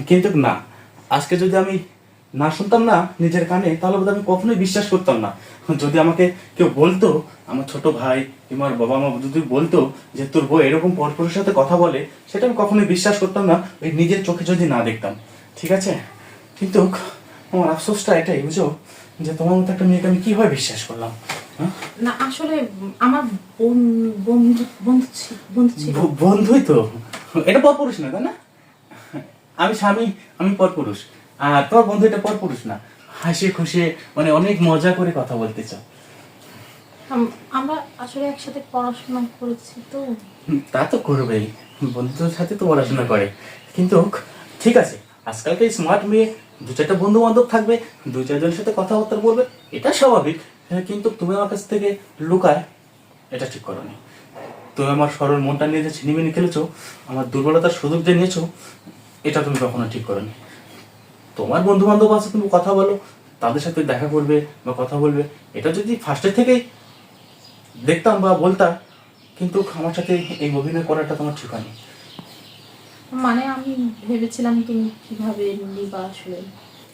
কিন্তু না আজকে যদি আমি না শুনতাম না নিজের কানে তাহলে বোধহয় আমি কখনোই বিশ্বাস করতাম না। যদি আমাকে কেউ বলতো আমার ছোট ভাই কিংবা আমার বাবা মা যদি বলতো যে তোর বউ এরকম পরপুরের সাথে কথা বলে সেটা আমি কখনোই বিশ্বাস করতাম না ওই নিজের চোখে যদি না দেখতাম। ঠিক আছে? কিন্তু আমার আফসোসটা এটাই বুঝো যে তোমার মতো একটা মেয়েকে আমি কীভাবে বিশ্বাস করলাম? হ্যাঁ? না আসলে আমার বোন- বন্ধু বন্ধু বন্ধু বন্ধুই তো। এটা পরপুরুষ না তাই না? আমি স্বামী আমি পরপুরুষ। আর তোর বন্ধু এটা পরপুরুষ না। হাসি খুশি মানে অনেক মজা করে কথা বলতে চাও। আমরা আসলে একসাথে পড়াশোনা করেছি তো। তা তো করবেই। বন্ধুদের সাথে তো পড়াশোনা করে। কিন্তু ঠিক আছে। আজকালকার স্মার্ট মেয়ে দু চারটা বন্ধু বান্ধব থাকবে দু চারজনের সাথে কথাবার্তা বলবে এটা স্বাভাবিক। হ্যাঁ, কিন্তু তুমি আমার কাছ থেকে লুকায় এটা ঠিক করো তুমি আমার সরল মনটা নিয়ে যে ছিনিমিনি খেলেছো আমার দুর্বলতার সুযোগ যে নিয়েছো এটা তুমি কখনো ঠিক করোনি। তোমার বন্ধু বান্ধব আছে, তুমি কথা বলো, তাদের সাথে দেখা করবে বা কথা বলবে। এটা যদি ফার্স্টের থেকেই দেখতাম বা বলতাম, কিন্তু আমার সাথে এই অভিনয় করাটা তোমার ঠিক হয়নি। মানে আমি ভেবেছিলাম তুমি কীভাবে নিবা আসলে